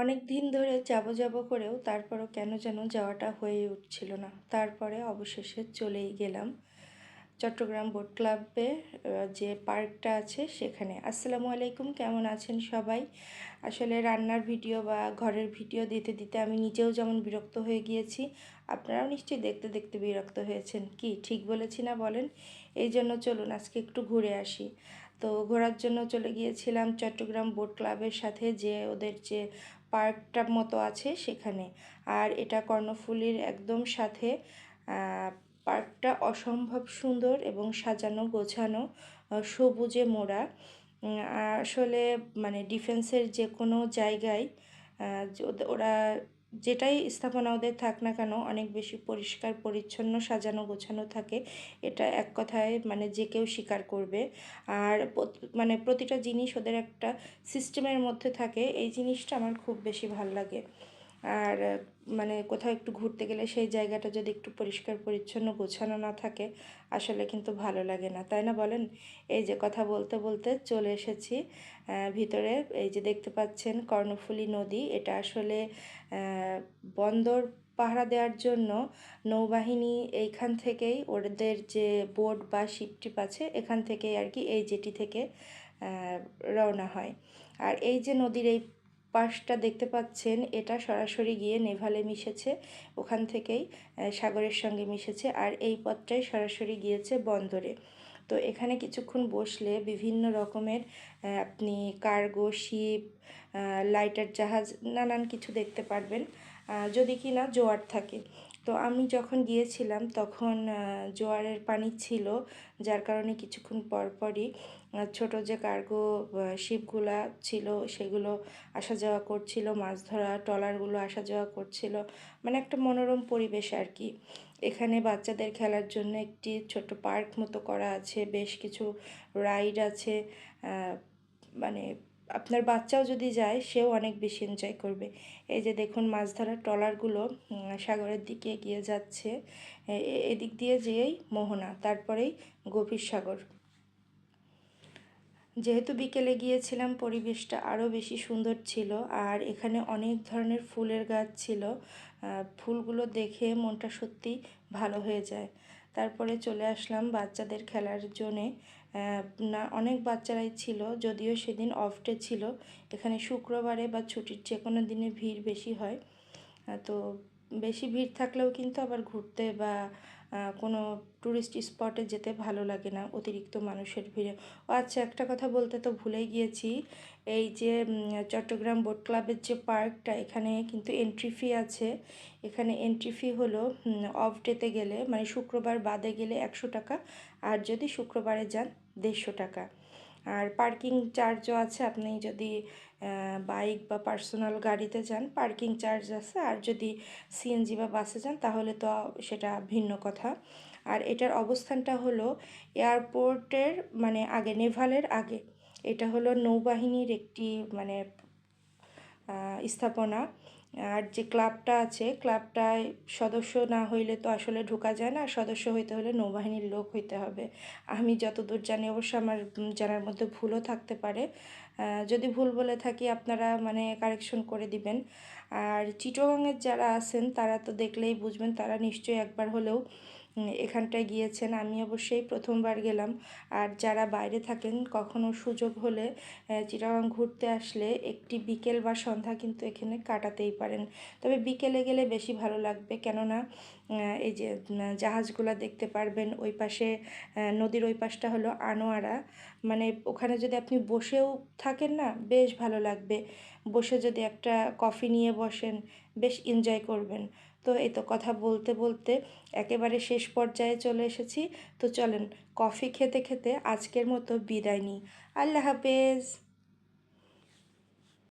অনেক দিন ধরে যাব যাব করেও তারপরও কেন যেন যাওয়াটা হয়ে উঠছিল না। তারপরে অবশেষে চলেই গেলাম চট্টগ্রাম বোট ক্লাবে যে পার্কটা আছে সেখানে। আসসালামু আলাইকুম, কেমন আছেন সবাই? আসলে রান্নার ভিডিও বা ঘরের ভিডিও দিতে দিতে আমি নিজেও যেমন বিরক্ত হয়ে গিয়েছি, আপনারাও নিশ্চয়ই দেখতে দেখতে বিরক্ত হয়েছেন। কি, ঠিক বলেছি না বলেন? এই জন্য চলুন, আজকে একটু ঘুরে আসি। তো ঘোরার জন্য চলে গিয়েছিলাম চট্টগ্রাম বোট ক্লাবের সাথে যে ওদের যে পার্কটার মতো আছে সেখানে। আর এটা কর্ণফুলীর একদম সাথে পার্কটা অসম্ভব সুন্দর এবং সাজানো গোছানো সবুজে মোড়া। আসলে মানে ডিফেন্সের যে কোনো জায়গায় ওরা যেটাই স্থাপনা ওদের থাক না কেন, অনেক বেশি পরিষ্কার, পরিচ্ছন্ন, সাজানো, গোছানো থাকে। এটা এক কথায় মানে যে কেউ স্বীকার করবে। আর মানে প্রতিটা জিনিস ওদের একটা সিস্টেমের মধ্যে থাকে। এই জিনিসটা আমার খুব বেশি ভালো লাগে। আর মানে কোথাও একটু ঘুরতে গেলে সেই জায়গাটা যদি একটু পরিষ্কার, পরিচ্ছন্ন গোছানো না থাকে, আসলে কিন্তু ভালো লাগে না। তাই না বলেন? এই যে কথা বলতে বলতে চলে এসেছি ভিতরে। এই যে দেখতে পাচ্ছেন কর্ণফুলী নদী, এটা আসলে বন্দর পাহারা দেওয়ার জন্য নৌবাহিনী এইখান থেকেই ওদের যে বোট বা শিপটিপ আছে, এখান থেকেই আর কি এই জেটি থেকে রওনা হয়। আর এই যে নদীর এই পাশটা দেখতে পাচ্ছেন, এটা সরাসরি গিয়ে নেভালে মিশেছে, ওখান থেকেই সাগরের সঙ্গে মিশেছে আর এই পথটাই সরাসরি গিয়েছে বন্দরে। তো এখানে কিছুক্ষণ বসলে বিভিন্ন রকমের আপনি কার্গো, শিপ লাইটার জাহাজ, নানান কিছু দেখতে পারবেন যদি কি না জোয়ার থাকে। তো আমি যখন গিয়েছিলাম তখন জোয়ারের পানি ছিল যার কারণে কিছুক্ষণ পর পরই আহ, ছোট যে কার্গো শিপগুলা ছিল সেগুলো আসা যাওয়া করছিল মাছ ধরা ট্রলারগুলো আসা যাওয়া করছিল মানে একটা মনোরম পরিবেশ আর কি। এখানে বাচ্চাদের খেলার জন্য একটি ছোট পার্ক মতো করা আছে বেশ কিছু রাইড আছে মানে আপনার বাচ্চাও যদি যায়, সেও অনেক বেশি এনজয় করবে। এই যে দেখুন, মাছ ধরার ট্রলারগুলো সাগরের দিকে এগিয়ে যাচ্ছে। এদিক দিয়ে যেয়েই মোহনা, তারপরেই গভীর সাগর। যেহেতু বিকেলে গিয়েছিলাম, পরিবেশটা আরও বেশি সুন্দর ছিল। আর এখানে অনেক ধরনের ফুলের গাছ ছিল। ফুলগুলো দেখে মনটা সত্যি ভালো হয়ে যায়। তারপরে চলে আসলাম বাচ্চাদের খেলার জন্যে না, অনেক বাচ্চারাই ছিল, যদিও সেদিন অফ ডে ছিল। এখানে শুক্রবারে বা ছুটির যে কোনো দিনে ভিড় বেশি হয়। তো বেশি ভিড় থাকলেও কিন্তু আবার ঘুরতে বা কোনো ট্যুরিস্ট স্পটে যেতে ভালো লাগে না অতিরিক্ত মানুষের ভিড়ে। ও আচ্ছা একটা কথা বলতে তো ভুলেই গিয়েছি। এই যে চট্টগ্রাম বোট ক্লাবের যে পার্কটা এখানে কিন্তু এন্ট্রি ফি আছে। এখানে এন্ট্রি ফি হলো অফ ডেতে গেলে মানে শুক্রবার বাদে গেলে একশো টাকা, আর যদি শুক্রবারে যান দেড়শো টাকা। আর পার্কিং চার্জও আছে, আপনি যদি বাইক বা পার্সোনাল গাড়িতে যান, পার্কিং চার্জ আছে, আর যদি সিএনজি বা বাসে যান, তাহলে তো সেটা ভিন্ন কথা। আর এটার অবস্থানটা হলো এয়ারপোর্টের মানে আগে, নেভালের আগে। এটা হলো নৌবাহিনীর একটি মানে স্থাপনা। আর যে ক্লাবটা আছে, ক্লাবটায় সদস্য না হইলে তো আসলে ঢোকা যায় না সদস্য হইতে হলে নৌবাহিনীর লোক হইতে হবে। আমি যতদূর জানি অবশ্য আমার জানার মধ্যে ভুলও থাকতে পারে। যদি ভুল বলে থাকি আপনারা মানে কারেকশন করে দিবেন। আর চিটোগাঙের যারা আছেন, তারা তো দেখলেই বুঝবেন, তারা নিশ্চয়ই একবার হলেও এখানটায় গিয়েছেন, আমি অবশ্যই প্রথমবার গেলাম। আর যারা বাইরে থাকেন, কখনো সুযোগ হলে চিটাগাং ঘুরতে আসলে একটি বিকেল বা সন্ধ্যা কিন্তু এখানে কাটাতেই পারেন। তবে বিকেলে গেলে বেশি ভালো লাগবে, কেননা এই যে জাহাজগুলা দেখতে পারবেন, ওই পাশে নদীর ওই পাশটা হলো আনোয়ারা। মানে ওখানে যদি আপনি বসেও থাকেন না, বেশ ভালো লাগবে। বসে যদি একটা কফি নিয়ে বসেন, বেশ এনজয় করবেন। তো এই তো কথা বলতে বলতে একেবারে শেষ পর্যায়ে চলে এসেছি। তো চলেন, কফি খেতে খেতে আজকের মতো বিদায় নিই। আল্লাহ হাফেজ।